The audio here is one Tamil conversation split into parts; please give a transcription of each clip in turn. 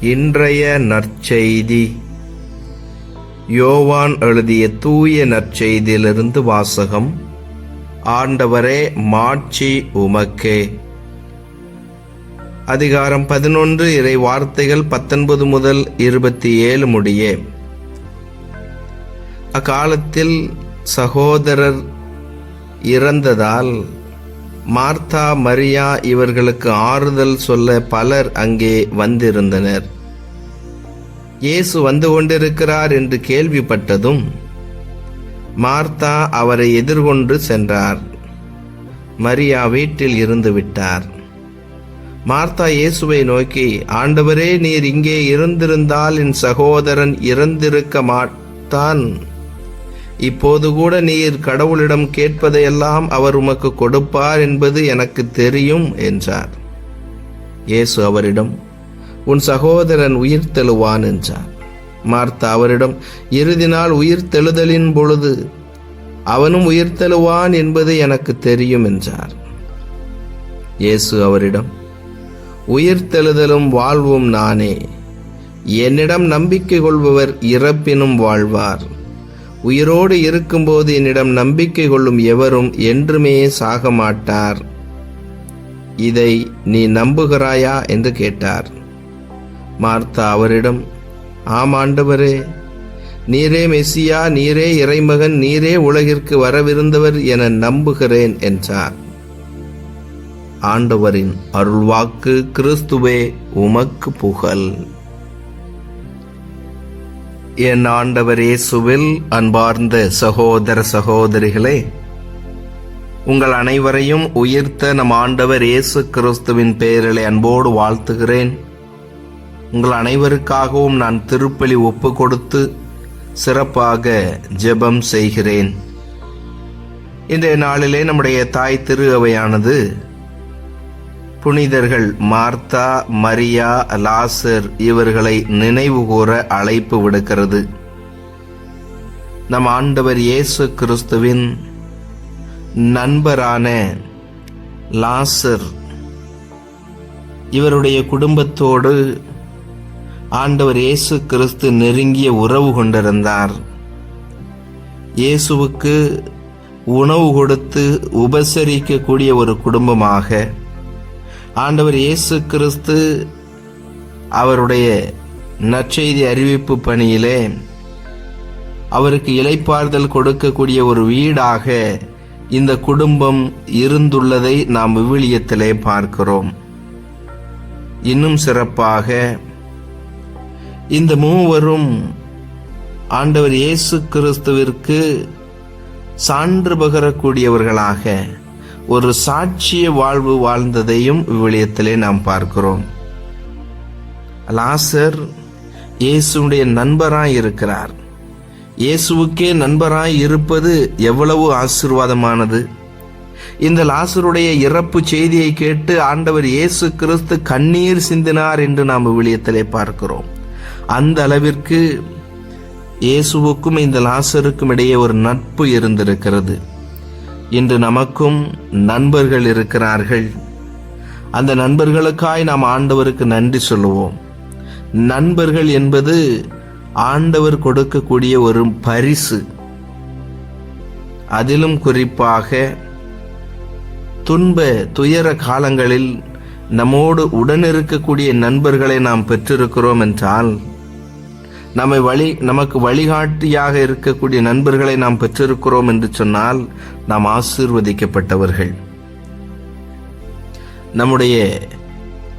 இன்றைய நற்செய்தி. யோவான் எழுதிய தூய நற்செய்தியிலிருந்து வாசகம். ஆண்டவரே மாட்சி உமக்கே. அதிகாரம் பதினொன்று இறை வார்த்தைகள் பத்தொன்பது முதல் இருபத்தி ஏழு முடியே. அக்காலத்தில் சகோதரர் இறந்ததால் மார்த்தா மரியா இவர்களுக்கு ஆறுதல் சொல்ல பலர் அங்கே வந்திருந்தனர். இயேசு வந்து கொண்டிருக்கிறார் என்று கேள்விப்பட்டதும் மார்த்தா அவரை எதிர்கொண்டு சென்றார். மரியா வீட்டில் இருந்து விட்டார். மார்த்தா இயேசுவை நோக்கி ஆண்டவரே நீர் இங்கே இருந்திருந்தால் என் சகோதரன் இறந்திருக்க மாட்டான். இப்போது கூட நீர் கடவுளிடம் கேட்பதையெல்லாம் அவர் உமக்கு கொடுப்பார் என்பது எனக்கு தெரியும் என்றார். இயேசு அவரிடம் உன் சகோதரன் உயிர் தெழுவான் என்றார் மார்த்தா அவரிடம் இறுதி நாள் உயிர் தெழுதலின் பொழுது அவனும் உயிர் தெழுவான் என்பது எனக்கு தெரியும் என்றார். இயேசு அவரிடம் உயிர் தெழுதலும் வாழ்வும் நானே. என்னிடம் நம்பிக்கை கொள்பவர் இறப்பினும் வாழ்வார். உயிரோடு இருக்கும்போது என்னிடம் நம்பிக்கை கொள்ளும் எவரும் என்றுமே சாக மாட்டார் இதை நீ நம்புகிறாயா? என்று கேட்டார். மார்த்தா அவரிடம் ஆமாண்டவரே நீரே மெஸ்ஸியா நீரே இறைமகன் நீரே உலகிற்கு வரவிருந்தவர் என நம்புகிறேன் என்றார். ஆண்டவரின் அருள்வாக்கு கிறிஸ்துவே உமக்கு புகழ். என் ஆண்டவர் இயேசுவில் அன்பார்ந்த சகோதர சகோதரிகளே உங்கள் அனைவரையும் உயிர்த்த நம் ஆண்டவர் இயேசு கிறிஸ்துவின் பேரிலே அன்போடு வாழ்த்துகிறேன். உங்கள் அனைவருக்காகவும் நான் திருப்பலி ஒப்பு கொடுத்து சிறப்பாக ஜெபம் செய்கிறேன். இன்றைய நாளிலே நம்முடைய தாய் திரு அவையானது புனிதர்கள் மார்த்தா மரியா லாசர் இவர்களை நினைவு கூற அழைப்பு விடுக்கிறது. நம் ஆண்டவர் இயேசு கிறிஸ்துவின் நண்பரான லாசர் இவருடைய குடும்பத்தோடு ஆண்டவர் இயேசு கிறிஸ்து நெருங்கிய உறவு கொண்டிருந்தார். இயேசுவுக்கு உணவு கொடுத்து உபசரிக்கக்கூடிய ஒரு குடும்பமாக ஆண்டவர் இயேசு கிறிஸ்து அவருடைய நற்செய்தி அறிவிப்பு பணியிலே அவருக்கு இலைப்பாறுதல் கொடுக்கக்கூடிய ஒரு வீடாக இந்த குடும்பம் இருந்துள்ளதை நாம் விவிலியத்திலே பார்க்கிறோம். இன்னும் சிறப்பாக இந்த மூவரும் ஆண்டவர் இயேசு கிறிஸ்துவிற்கு சான்று பகரக்கூடியவர்களாக ஒரு சாட்சிய வாழ்வு வாழ்ந்ததையும் விவிலியத்திலே நாம் பார்க்கிறோம். லாசர் இயேசுடைய நண்பராய் இருக்கிறார். இயேசுவுக்கே நண்பராய் இருப்பது எவ்வளவு ஆசிர்வாதமானது. இந்த லாசருடைய இறப்பு செய்தியை கேட்டு ஆண்டவர் இயேசு கிறிஸ்து கண்ணீர் சிந்தினார் என்று நாம் விவிலியத்திலே பார்க்கிறோம். அந்த அளவிற்கு இயேசுவுக்கும் இந்த லாசருக்கும் இடையே ஒரு நட்பு இருந்திருக்கிறது. இன்று நமக்கும் நண்பர்கள் இருக்கிறார்கள். அந்த நண்பர்களுக்காய் நாம் ஆண்டவருக்கு நன்றி சொல்லுவோம். நண்பர்கள் என்பது ஆண்டவர் கொடுக்கக்கூடிய ஒரு பரிசு. அதிலும் குறிப்பாக துன்ப துயர காலங்களில் நம்மோடு உடனிருக்கக்கூடிய நண்பர்களை நாம் பெற்றிருக்கிறோம் என்றால் நம்மை வழி நமக்கு வழிகாட்டியாக இருக்கக்கூடிய நண்பர்களை நாம் பெற்றிருக்கிறோம் என்று சொன்னால் நாம் ஆசீர்வதிக்கப்பட்டவர்கள். நம்முடைய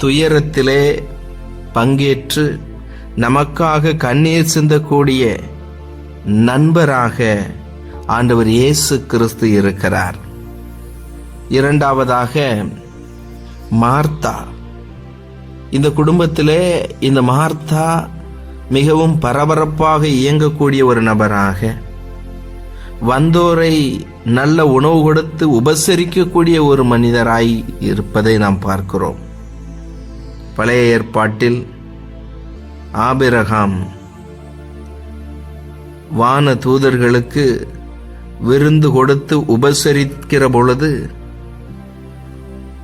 துயரத்திலே பங்கேற்று நமக்காக கண்ணீர் சிந்தக்கூடிய நண்பராக ஆண்டவர் இயேசு கிறிஸ்து இருக்கிறார். இரண்டாவதாக மார்த்தா. இந்த குடும்பத்திலே இந்த மார்த்தா மிகவும் பரபரப்பாக இயங்கக்கூடிய ஒரு நபராக வந்தோரை நல்ல உணவு கொடுத்து உபசரிக்கக்கூடிய ஒரு மனிதராய் இருப்பதை நாம் பார்க்கிறோம். பழைய ஏற்பாட்டில் ஆபிரகாம் வான தூதர்களுக்கு விருந்து கொடுத்து உபசரிக்கிற பொழுது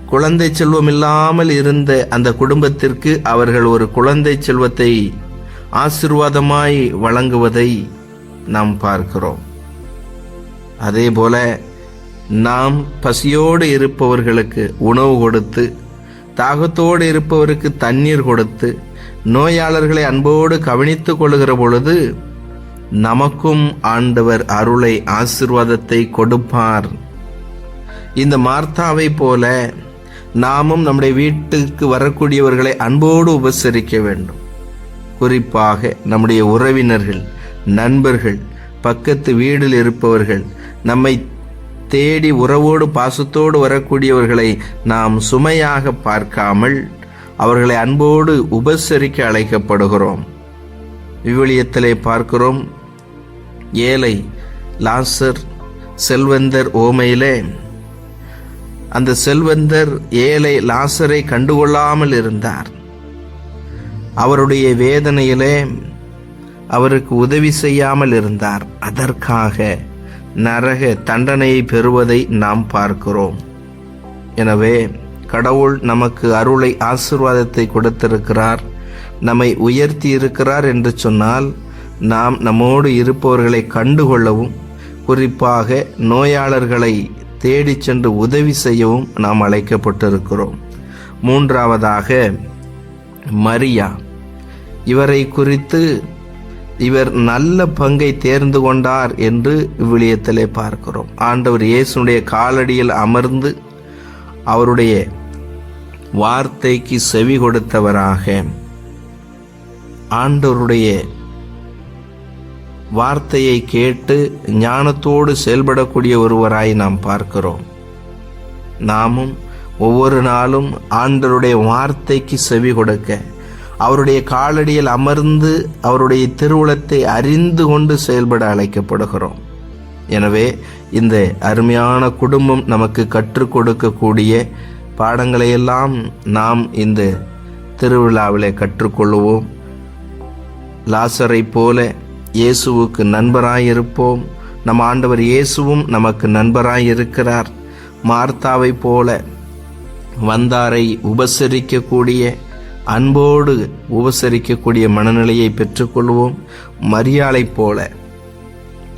குழந்தை செல்வம் இல்லாமல் இருந்த அந்த குடும்பத்திற்கு அவர்கள் ஒரு குழந்தை செல்வத்தை ஆசிர்வாதமாய் வழங்குவதை நாம் பார்க்கிறோம். அதே போல நாம் பசியோடு இருப்பவர்களுக்கு உணவு கொடுத்து தாகத்தோடு இருப்பவருக்கு தண்ணீர் கொடுத்து நோயாளர்களை அன்போடு கவனித்துக் கொள்கிற பொழுது நமக்கும் ஆண்டவர் அருளை ஆசிர்வாதத்தை கொடுப்பார். இந்த மார்த்தாவை போல நாமும் நம்முடைய வீட்டுக்கு வரக்கூடியவர்களை அன்போடு உபசரிக்க வேண்டும். குறிப்பாக நம்முடைய உறவினர்கள் நண்பர்கள் பக்கத்து வீட்டில் இருப்பவர்கள் நம்மை தேடி உறவோடு பாசத்தோடு வரக்கூடியவர்களை நாம் சுமையாக பார்க்காமல் அவர்களை அன்போடு உபசரிக்க அழைக்கப்படுகிறோம். விவிலியத்திலே பார்க்கிறோம் ஏழை லாசர் செல்வந்தர் ஓமையிலே. அந்த செல்வந்தர் ஏழை லாசரை கண்டுகொள்ளாமல் இருந்தார். அவருடைய வேதனையிலே அவருக்கு உதவி செய்யாமல் இருந்தார். அதற்காக நரக தண்டனையை பெறுவதை நாம் பார்க்கிறோம். எனவே கடவுள் நமக்கு அருளை ஆசிர்வாதத்தை கொடுத்திருக்கிறார். நம்மை உயர்த்தி இருக்கிறார் என்று சொன்னால் நாம் நம்மோடு இருப்பவர்களை கண்டுகொள்ளவும் குறிப்பாக நோயாளர்களை தேடிச் சென்று உதவி செய்யவும் நாம் அழைக்கப்பட்டிருக்கிறோம். மூன்றாவதாக மரியா. இவரை குறித்து இவர் நல்ல பங்கை தேர்ந்து கொண்டார் என்று விவிலியத்திலே பார்க்கிறோம். ஆண்டவர் இயேசுனுடைய காலடியில் அமர்ந்து அவருடைய வார்த்தைக்கு செவி கொடுத்தவராக ஆண்டவருடைய வார்த்தையை கேட்டு ஞானத்தோடு செயல்படக்கூடிய ஒருவராய் நாம் பார்க்கிறோம். நாமும் ஒவ்வொரு நாளும் ஆண்டவருடைய வார்த்தைக்கு செவி கொடுக்க அவருடைய காலடியில் அமர்ந்து அவருடைய திருவுளத்தை அறிந்து கொண்டு செயல்பட அழைக்கப்படுகிறோம். எனவே இந்த அருமையான குடும்பம் நமக்கு கற்றுக் கொடுக்கக்கூடிய பாடங்களையெல்லாம் நாம் இந்த திருவிழாவிலே கற்றுக்கொள்வோம். லாசரை போல இயேசுவுக்கு நண்பராயிருப்போம். நம் ஆண்டவர் இயேசுவும் நமக்கு நண்பராயிருக்கிறார். மார்த்தாவை போல வந்தாரை உபசரிக்கக்கூடிய அன்போடு உபசரிக்கக்கூடிய மனநிலையை பெற்றுக்கொள்வோம். மரியாதை போல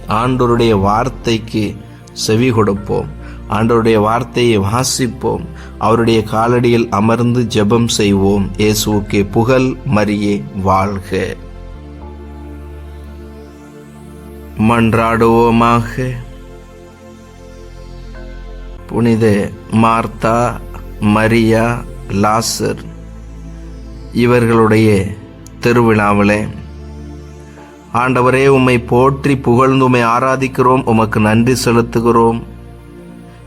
ஆண்டோருடைய வார்த்தைக்கு செவி கொடுப்போம். ஆண்டவருடைய வார்த்தையை வாசிப்போம். அவருடைய காலடியில் அமர்ந்து ஜெபம் செய்வோம். இயேசுவுக்கு புகழ் மரியே வாழ்க. மன்றாடுவோமாக. புனித மார்த்தா மரியா லாசர் இவர்களுடைய திருவிழாவிலே. ஆண்டவரே உம்மை போற்றி புகழ்ந்து உம்மை ஆராதிக்கிறோம் உமக்கு நன்றி செலுத்துகிறோம்.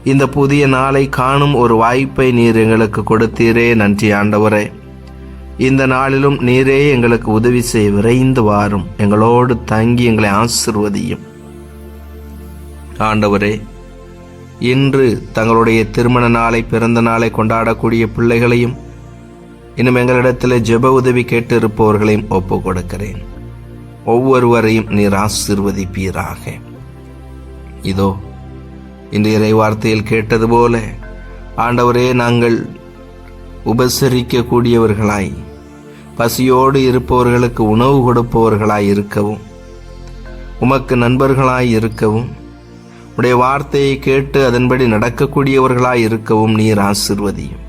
இந்த புதிய நாளை காணும் ஒரு வாய்ப்பை நீர் எங்களுக்கு கொடுத்தீரே நன்றி ஆண்டவரே. இந்த நாளிலும் நீரே எங்களுக்கு உதவி செய்ய விரைந்து வாரும். எங்களோடு தங்கி எங்களை ஆசிர்வதியும். ஆண்டவரே இன்று தங்களுடைய திருமண நாளை பிறந்த நாளை கொண்டாடக்கூடிய பிள்ளைகளையும் இன்னும் எங்களிடத்தில் ஜெப உதவி கேட்டு இருப்பவர்களையும் ஒப்பு கொடுக்கிறேன் ஒவ்வொருவரையும் நீர் ஆசிர்வதிப்பீராக. இதோ இந்த இறை வார்த்தையில் கேட்டது போல ஆண்டவரே நாங்கள் உபசரிக்கக்கூடியவர்களாய் பசியோடு இருப்பவர்களுக்கு உணவு கொடுப்பவர்களாய் இருக்கவும் உமக்கு நண்பர்களாய் இருக்கவும் உடைய வார்த்தையை கேட்டு அதன்படி நடக்கக்கூடியவர்களாய் இருக்கவும் நீர் ஆசிர்வதியும்.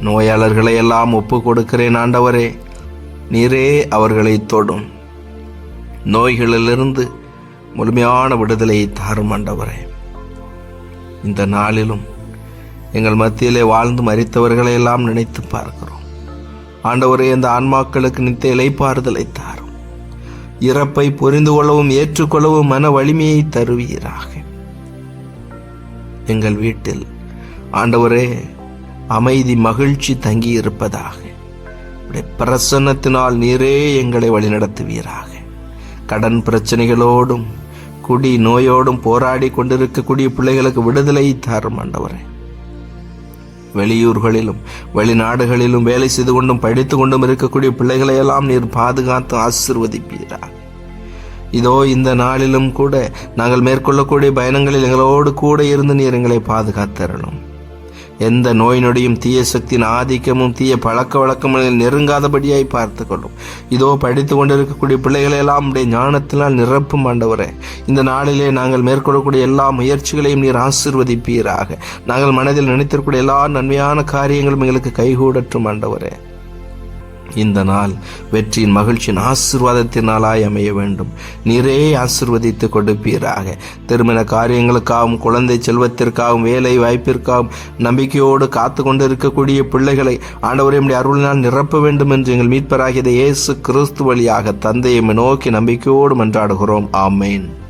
நோயாளர்களை எல்லாம் ஒப்பு கொடுக்கிறேன் ஆண்டவரே. நீரே அவர்களை தொடும். நோய்களிலிருந்து முழுமையான விடுதலையை தாரும் ஆண்டவரே. இந்த நாளிலும் எங்கள் மத்தியிலே வாழ்ந்து மறித்தவர்களை எல்லாம் நினைத்து பார்க்கிறோம். ஆண்டவரே இந்த ஆன்மாக்களுக்கு நித்த இலைப்பாறுதலை தாரும். இறப்பை புரிந்து கொள்ளவும் ஏற்றுக்கொள்ளவும் மன வலிமையை தருவீராக. எங்கள் வீட்டில் ஆண்டவரே அமைதி மகிழ்ச்சி தங்கியிருப்பதாக. பிரசன்னத்தினால் நீரே எங்களை வழிநடத்துவீராக. கடன் பிரச்சனைகளோடும் குடி நோயோடும் போராடி கொண்டிருக்கக்கூடிய பிள்ளைகளுக்கு விடுதலை தாரும் ஆண்டவரே. வெளியூர்களிலும் வெளிநாடுகளிலும் வேலை செய்து கொண்டும் படித்து கொண்டும் இருக்கக்கூடிய பிள்ளைகளை எல்லாம் நீர் பாதுகாத்து ஆசிர்வதிப்பீராக. இதோ இந்த நாளிலும் கூட நாங்கள் மேற்கொள்ளக்கூடிய பயணங்களில் எங்களோடு கூட இருந்து நீர் எங்களை பாதுகாத்தரணும். எந்த நோய் நொடியும் தீய சக்தியின் ஆதிக்கமும் தீய பழக்க வழக்கமும் நெருங்காதபடியாய் பார்த்து கொள்ளும். இதோ படித்து கொண்டிருக்கக்கூடிய பிள்ளைகளை எல்லாம் உடைய ஞானத்தினால் நிரப்பும் ஆண்டவரே. இந்த நாளிலே நாங்கள் மேற்கொள்ளக்கூடிய எல்லா முயற்சிகளையும் நீர் ஆசிர்வதிப்பீராக. நாங்கள் மனதில் நினைத்திருக்கூடிய எல்லா நன்மையான காரியங்களும் எங்களுக்கு கைகூடற்றும் ஆண்டவரே. இந்த நாள் வெற்றியின் மகிழ்ச்சியின் ஆசிர்வாதத்தின் நாளாய் அமைய வேண்டும். நீரே ஆசிர்வதித்து கொடுப்பீராக. திருமண காரியங்களுக்காகவும் குழந்தை செல்வத்திற்காகவும் வேலை வாய்ப்பிற்காகவும் நம்பிக்கையோடு காத்து கொண்டிருக்கக்கூடிய பிள்ளைகளை ஆண்டவரையுடைய அருளினால் நிரப்ப வேண்டும் என்று எங்கள் மீட்பராகிய இயேசு கிறிஸ்து வழியாக தந்தையை நோக்கி நம்பிக்கையோடு மன்றாடுகிறோம் ஆமேன்.